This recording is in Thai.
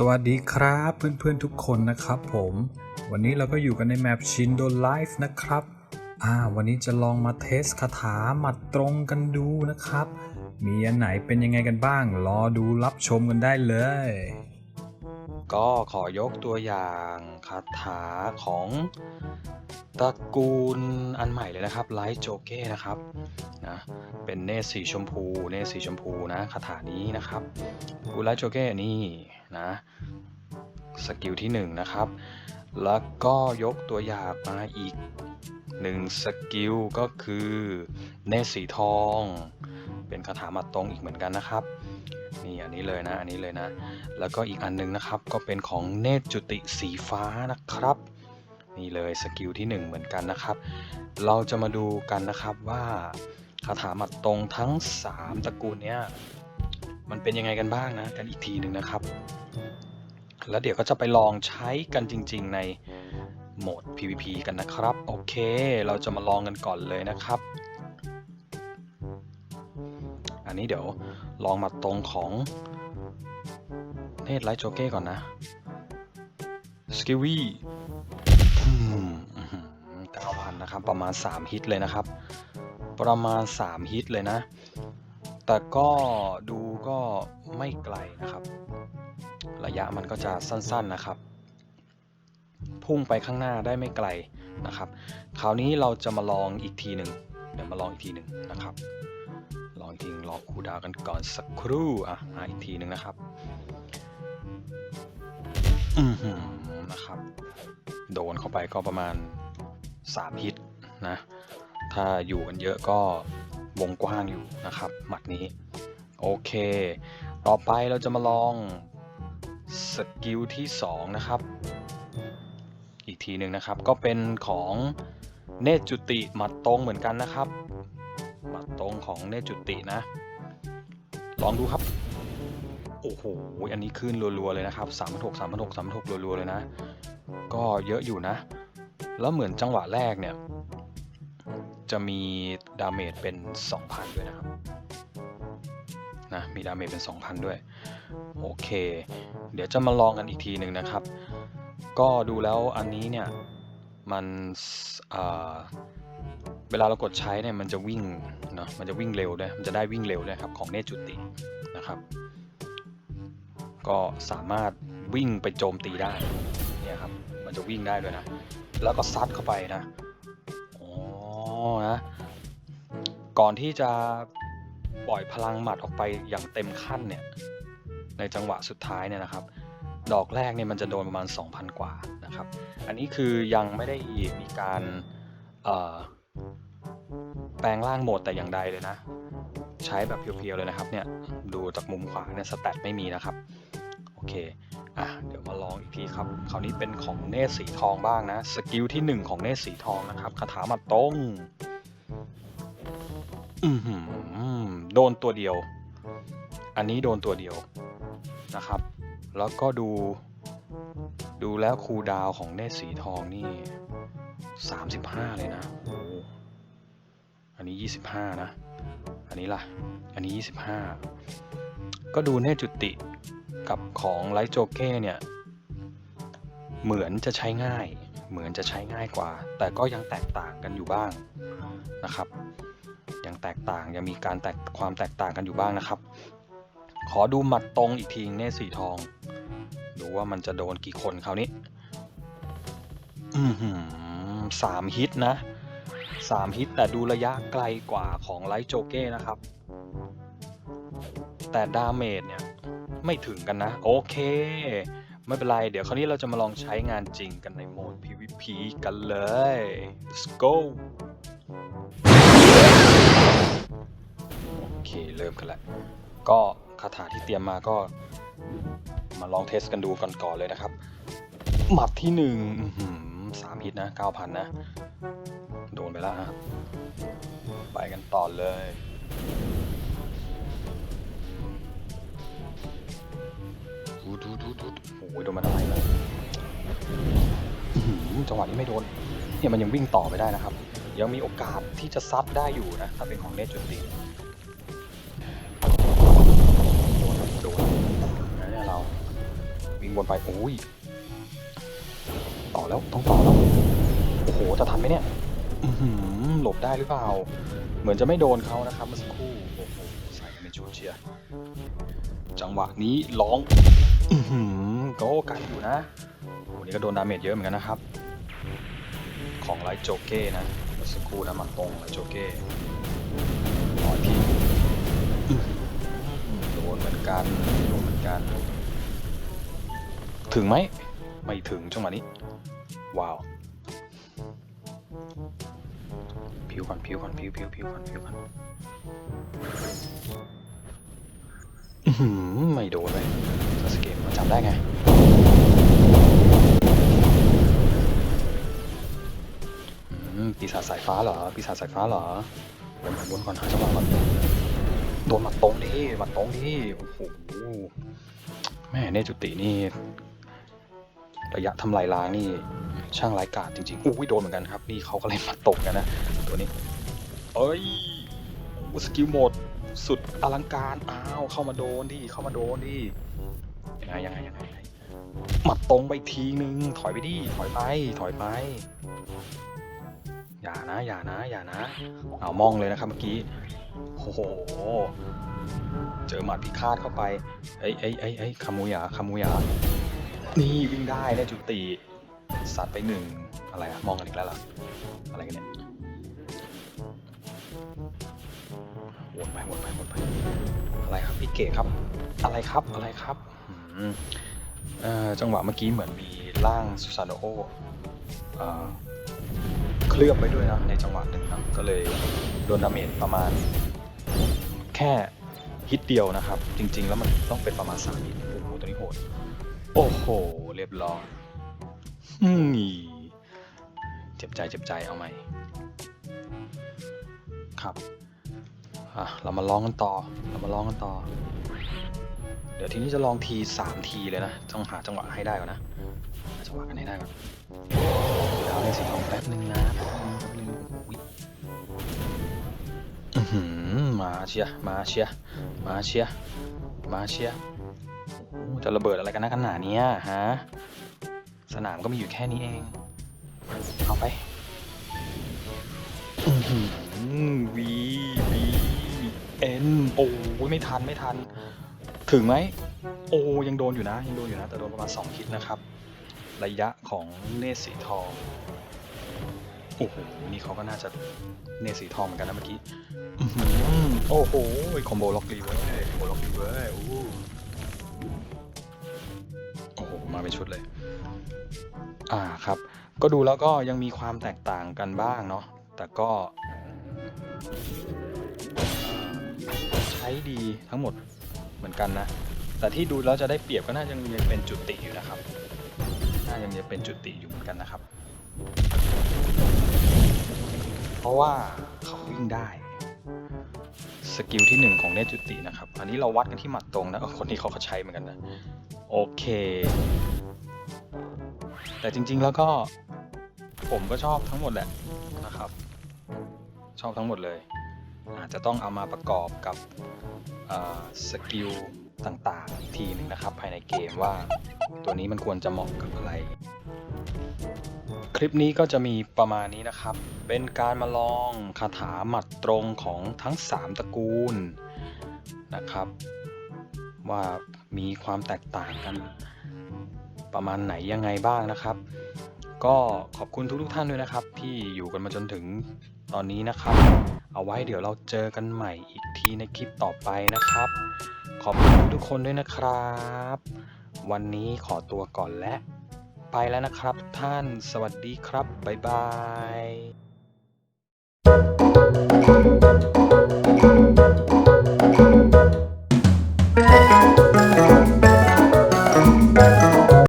สวัสดีครับเพื่อนๆทุกคนนะครับผม วันนี้เราก็อยู่กันในแมปชินโดไลฟ์นะครับอ่าวันนี้จะลองมาเทสคาถาหมัดตรงกันดูนะครับ มีอันไหนเป็นยังไงกันบ้าง รอดูรับชมกันได้เลย ก็ขอยกตัวอย่างคาถาของตระกูลอันใหม่เลยนะครับไลท์โจเก้นะครับนะเป็นเนตรสีชมพู เนตรสีชมพูนะคาถานี้นะครับกูไลท์โจเก้นี่ นะสกิลที่1นงนะครับ แล้วก็ยกตัวอย่างมาอีกหนึ่งสกิลก็คือเนตรสีทอง เป็นคาถาหมัดตรงอีกเหมือนกันนะครับนี่อันนี้เลยนะอันนี้เลยนะ แล้วก็อีกอันหนึงนะครับก็เป็นของเนตจุติสีฟ้านะครับนี่เลยสกิลที่ 1 เหมือนกันนะครับ เราจะมาดูกันนะครับว่าคาถาหมัดตรงทั้ง 3 ตระกูลเนี้ย มันเป็นยังไงกันบ้างนะกันอีกทีหนึ่งนะครับ แล้วเดี๋ยวก็จะไปลองใช้กันจริง ๆ ในโหมด PVP กันนะครับ โอเค เราจะมาลองกันก่อนเลยนะครับ อันนี้เดี๋ยวลองมาตรงของเนตไลท์โจเก้ก่อนนะสกิวี่เก้าพันนะครับ ประมาณ 3 ฮิตเลยนะครับ ประมาณ 3 ฮิตเลยนะ แต่ก็ดู ก็ไม่ไกลนะครับ ระยะมันก็จะสั้นๆนะครับ พุ่งไปข้างหน้าได้ไม่ไกลนะครับ คราวนี้เราจะมาลองอีกทีหนึ่งเดี๋ยวมาลองอีกทีหนึ่งนะครับ ลองอีกทีรอคูดาวกันก่อนสักครู่อะมาอีกทีหนึ่งนะครับอือหือนะครับ โดนเข้าไปก็ประมาณ3ฮิตนะ ถ้าอยู่กันเยอะก็วงกว้างอยู่นะครับ หมัดนี้ โอเค ต่อไปเราจะมาลองสกิลที่ 2 นะครับ อีกทีหนึ่งนะครับ ก็เป็นของเนจุติหมัดตรงเหมือนกันนะครับหมัดตรงของเนจุตินะ ลองดูครับ โอ้โห อันนี้ขึ้นรัวๆเลยนะครับ3 6 3 6 3 6รัวๆเลยนะ ก็เยอะอยู่นะ แล้วเหมือนจังหวะแรกเนี่ย จะมีดาเมจเป็น 2,000ด้วยนะครับ นะมีดาเมจเป็น 2,000 ด้วย โอเค เดี๋ยวจะมาลองกันอีกทีหนึ่งนะครับ ก็ดูแล้วอันนี้เนี่ยมันเวลาเรากดใช้เนี่ยมันจะวิ่งเนาะมันจะวิ่งเร็วด้วยมันจะได้วิ่งเร็วด้วยครับของเนจุตินะครับ ก็สามารถวิ่งไปโจมตีได้เนี่ยครับมันจะวิ่งได้ด้วยนะ แล้วก็ซัดเข้าไปนะอ๋อนะก่อนที่จะ ปล่อยพลังหมัดออกไปอย่างเต็มขั้นเนี่ยในจังหวะสุดท้ายเนี่ยนะครับ ดอกแรกเนี่ยมันจะโดนประมาณ 2,000 กว่านะครับ อันนี้คือยังไม่ได้มีการแปลงร่างโหมดแต่อย่างใดเลยนะ ใช้แบบเพียวๆเลยนะครับเนี่ยดูจากมุมขวาเนี่ยสแตทไม่มีนะครับโอเคอะเดี๋ยวมาลองอีกทีครับคราวนี้เป็นของเนตรสีทองบ้างนะสกิลที่ 1 ของเนตรสีทองนะครับคาถาหมัดตรง อือหือโดนตัวเดียว อันนี้โดนตัวเดียวนะครับ แล้วก็ดู ดูแล้วคูดาวของเนตสีทองนี่35เลยนะโอ้อันนี้25นะ อันนี้ล่ะ อันนี้25ก็ดูเนตจุติกับของไลท์โจเก้เนี่ย เหมือนจะใช้ง่าย เหมือนจะใช้ง่ายกว่า แต่ก็ยังแตกต่างกันอยู่บ้างนะครับ ยังแตกต่าง ยังมีการแตกความแตกต่างกันอยู่บ้างนะครับ ขอดูหมัดตรงอีกทีเนสีทอง ดูว่ามันจะโดนกี่คนคราวนี้อือหือสามฮิตนะสามฮิตแต่ดูระยะไกลกว่าของไลท์โจเก้นะครับ แต่ดาเมจเนี่ย ไม่ถึงกันนะ โอเค ไม่เป็นไร เดี๋ยวคราวนี้เราจะมาลองใช้งานจริงกันในโหมด PVP กันเลย let's go โอเคเริ่มกันแล้วก็คาถาที่เตรียมมาก็ มาลองเทสกันดูก่อนก่อนเลยนะครับ หมัดที่หนึ่งสามฮิตนะเก้าพันนะ โดนไปแล้วฮะไปกันต่อเลยดูดูดูดูโอ้ยโดนมันอะไรนะอื้อหือจังหวะนี้ไม่โดนเนี่ยมันยังวิ่งต่อไปได้นะครับ ยังมีโอกาสที่จะซัดได้อยู่นะ ถ้าเป็นของเนตจุติโดนโดนนะเนี่ยเราวิ่งวนไปโอ้ยต่อแล้วต้องต่อแล้วโอ้โหจะทันไหมเนี่ยหลบได้หรือเปล่า เหมือนจะไม่โดนเขานะครับเมื่อสักครู่โอ้โหใส่กันเป็นชุดเชียจังหวะนี้ร้องอื้อก็กันอยู่นะวันนี้ก็โดนดาเมจเยอะเหมือนกันนะครับ ของไลท์โจเก้นะ สักครู่นะมันตรงไลท์โจเก้ต่อยทีอื้อหือโดนเหมือนกันโดนเหมือนกัน ถึงไหม ไม่ถึงจังหวะนี้ ว้าวผิวก่อนผิวก่อนผิวผิวผิวก่อนผิวก่อนอื้อหือไม่โดนเลยซาสเกะมาจำได้ไง ปีศาจสายฟ้าเหรอ ปีศาจสายฟ้าเหรอวนก่อนวนก่อนหาจังหวะก่อนโดนหมัดตรงดิหมัดตรงดิโอ้โหแม่เนจุตินี่ ระยะทำลายล้างนี่ช่างไร้กาจจริงๆอุ้ยโดนเหมือนกันครับ นี่เขาก็เลยมัดตกกันนะ ตัวนี้ เอ้ยสกิลหมดสุดอลังการอ้าวเข้ามาโดนดิเข้ามาโดนดิยังไงยังไงยังไงยังไงหมัดตรงไปทีนึงถอยไปดิถอยไป ถอยไป อย่านะอย่านะอย่านะ เอามองเลยนะครับเมื่อกี้โอ้โหเจอหมัดพิฆาตเข้าไปเอ้ยเอ้ยเอ้ยเอ้ยคามูยาคามูยานี่วิ่งได้ได้จุติสัตว์ไปหนึ่งอะไรอะมองกันอีกแล้วเหรออะไรกันเนี่ยวนไปวนไปวนไปอะไรครับพี่เก๋ครับ อะไรครับอะไรครับจังหวะเมื่อกี้เหมือนมีร่างซูซานโอ เคลือบไปด้วยนะในจังหวะหนึ่งนะก็เลยโดนดาเมจประมาณ แค่ฮิตเดียวนะครับ จริง ๆ แล้วมันต้องเป็นประมาณสามฮิตโอ้โหตัวนี้โหดโอ้โห เรียบร้อยอืมเจ็บใจเจ็บใจเอาไหมครับอะเรามาลองกันต่อ เรามาลองกันต่อ เดี๋ยวทีนี้จะลองทีสามทีเลยนะ ต้องหาจังหวะให้ได้ก่อนนะ หาจังหวะกันให้ได้ก่อนเดี๋ยวเอาในสีทองแป๊บนึงนะแป๊บนึงแป๊บนึงมาเชียมาเชียมาเชียมาเชียจะระเบิดอะไรกันนะกันาเนี้ฮะ สนามก็มีอยู่แค่นี้เอง เอาไปวีวีเอ็นโอ้ยไม่ทันไม่ทัน ถึงไหม โอ้ยังโดนอยู่นะ ยังโดนอยู่นะ แต่โดนประมาณ 2 คิดนะครับ ระยะของเนตรสีทองโอ้โหนี่เขาก็น่าจะเนตรสีทองเหมือนกันนะเมื่อกี้โอ้โหคอมโบล็อกรีเว้ยคอมโบล็อกรีเว้ยโอ้โอ้โหมาเป็นชุดเลย อ่าครับ ก็ดูแล้วก็ยังมีความแตกต่างกันบ้างเนาะแต่ก็ใช้ดีทั้งหมดเหมือนกันนะ แต่ที่ดูแล้วจะได้เปรียบก็น่าจะยังเป็นจุดติอยู่นะครับาจะยังเป็นจุติอยู่เหมือนกันนะครับ เพราะว่าเขาวิ่งได้สกิลที่หนึ่งของเนตจุตินะครับ อันนี้เราวัดกันที่หมัดตรงนะคนนี้เขาก็ใช้เหมือนกันนะ โอเค แต่จริงๆแล้วก็ผมก็ชอบทั้งหมดแหละนะครับ ชอบทั้งหมดเลย อาจจะต้องเอามาประกอบกับสกิล ต่างๆ อีกทีหนึงนะครับ ภายในเกมว่าตัวนี้มันควรจะเหมาะกับอะไร คลิปนี้ก็จะมีประมาณนี้นะครับ เป็นการมาลองคาถาหมัดตรงของทั้ง 3 ตระกูลนะครับ ว่ามีความแตกต่างกันประมาณไหนยังไงบ้างนะครับ ก็ขอบคุณทุกๆท่านด้วยนะครับ ที่อยู่กันมาจนถึงตอนนี้นะครับ เอาไว้เดี๋ยวเราเจอกันใหม่อีกทีในคลิปต่อไปนะครับ ขอบคุณทุกคนด้วยนะครับ วันนี้ขอตัวก่อนและ ไปแล้วนะครับท่านสวัสดีครับ บ๊ายบาย